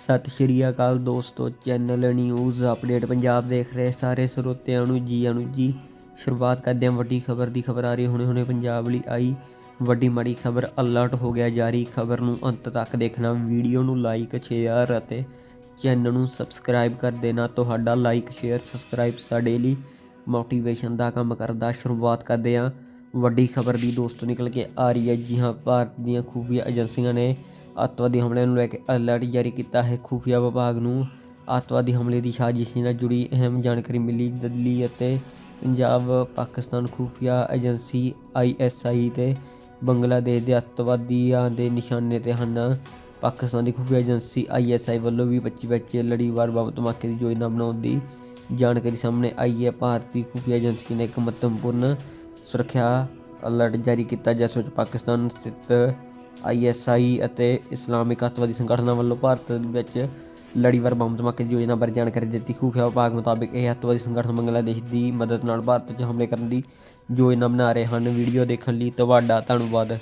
ਸਤਿ ਸ਼੍ਰੀ ਅਕਾਲ ਦੋਸਤੋ channel news update Punjab ਦੇਖ ਰਹੇ ਸਾਰੇ ਸਰੋਤਿਆਂ ਨੂੰ ਜੀ ਆਇਆਂ ਜੀ। ਸ਼ੁਰੂਆਤ ਕਰਦੇ ਹਾਂ ਵੱਡੀ ਖਬਰ ਦੀ। ਖਬਰ ਆ ਰਹੀ ਹੁਣੇ ਹੁਣੇ ਪੰਜਾਬ ਲਈ ਆਈ ਵੱਡੀ ਮਾੜੀ ਖਬਰ। ਅਲਰਟ ਹੋ ਗਿਆ ਜਾਰੀ। ਖਬਰ ਨੂੰ ਅੰਤ ਤੱਕ ਦੇਖਣਾ, ਵੀਡੀਓ ਨੂੰ ਲਾਈਕ ਸ਼ੇਅਰ ਅਤੇ ਚੈਨਲ ਨੂੰ ਸਬਸਕ੍ਰਾਈਬ ਕਰ ਦੇਣਾ। ਤੁਹਾਡਾ ਲਾਈਕ ਸ਼ੇਅਰ ਸਬਸਕ੍ਰਾਈਬ ਸਾਡੇ ਲਈ ਮੋਟੀਵੇਸ਼ਨ ਦਾ ਕੰਮ ਕਰਦਾ। ਸ਼ੁਰੂਆਤ ਕਰਦੇ ਹਾਂ ਵੱਡੀ ਖਬਰ ਦੀ। ਦੋਸਤੋ, ਨਿਕਲ ਕੇ ਆ ਰਹੀ ਹੈ ਜੀ ਹਾਂ, ਭਾਰਤ ਦੀਆਂ ਖੂਫੀਆ ਏਜੰਸੀਆਂ ਨੇ ਅੱਤਵਾਦੀ ਹਮਲੇ ਨੂੰ ਲੈ ਕੇ ਅਲਰਟ ਜਾਰੀ ਕੀਤਾ ਹੈ ਖੂਫੀਆ ਵਿਭਾਗ ਨੂੰ। ਅੱਤਵਾਦੀ ਹਮਲੇ ਦੀ ਸਾਜ਼ਿਸ਼ ਨਾਲ ਜੁੜੀ ਅਹਿਮ ਜਾਣਕਾਰੀ ਮਿਲੀ। ਦਿੱਲੀ ਅਤੇ ਪੰਜਾਬ, ਪਾਕਿਸਤਾਨ ਖੂਫੀਆ ਏਜੰਸੀ ਆਈਐਸਆਈ ਤੇ ਬੰਗਲਾਦੇਸ਼ ਦੇ ਅੱਤਵਾਦੀਆਂ ਦੇ ਨਿਸ਼ਾਨੇ ਤੇ ਹਨ। ਪਾਕਿਸਤਾਨ ਦੀ ਖੁਫੀਆ ਏਜੰਸੀ ਆਈਐਸਆਈ ਵੱਲੋਂ ਵੀ 25 ਵਿੱਚ ਲੜੀਵਾਰ ਬੰਬ ਧਮਾਕੇ ਦੀ ਯੋਜਨਾ ਬਣਾਉਣ ਦੀ ਜਾਣਕਾਰੀ ਸਾਹਮਣੇ ਆਈ ਹੈ। ਭਾਰਤੀ ਖੁਫੀਆ ਏਜੰਸੀ ਨੇ ਇੱਕ ਮਹੱਤਵਪੂਰਨ ਸੁਰੱਖਿਆ ਅਲਰਟ ਜਾਰੀ ਕੀਤਾ, ਜਿਸ ਵਿੱਚ ਪਾਕਿਸਤਾਨ ਸਥਿਤ ਆਈਐਸਆਈ ਅਤੇ ਇਸਲਾਮਿਕ ਅੱਤਵਾਦੀ ਸੰਗਠਨਾਂ ਵੱਲੋਂ ਭਾਰਤ ਵਿੱਚ ਲੜੀਵਾਰ ਬੰਬ ਧਮਾਕੇ ਦੀ ਯੋਜਨਾ ਬਾਰੇ ਜਾਣਕਾਰੀ ਦਿੱਤੀ। ਖੂਫੀਆ ਵਿਭਾਗ ਮੁਤਾਬਕ ਇਹ ਅੱਤਵਾਦੀ ਸੰਗਠਨ ਬੰਗਲਾਦੇਸ਼ ਦੀ ਮਦਦ ਨਾਲ ਭਾਰਤ 'ਚ ਹਮਲੇ ਕਰਨ ਦੀ ਯੋਜਨਾ ਬਣਾ ਰਹੇ ਹਨ। ਵੀਡੀਓ ਦੇਖਣ ਲਈ ਤੁਹਾਡਾ ਧੰਨਵਾਦ।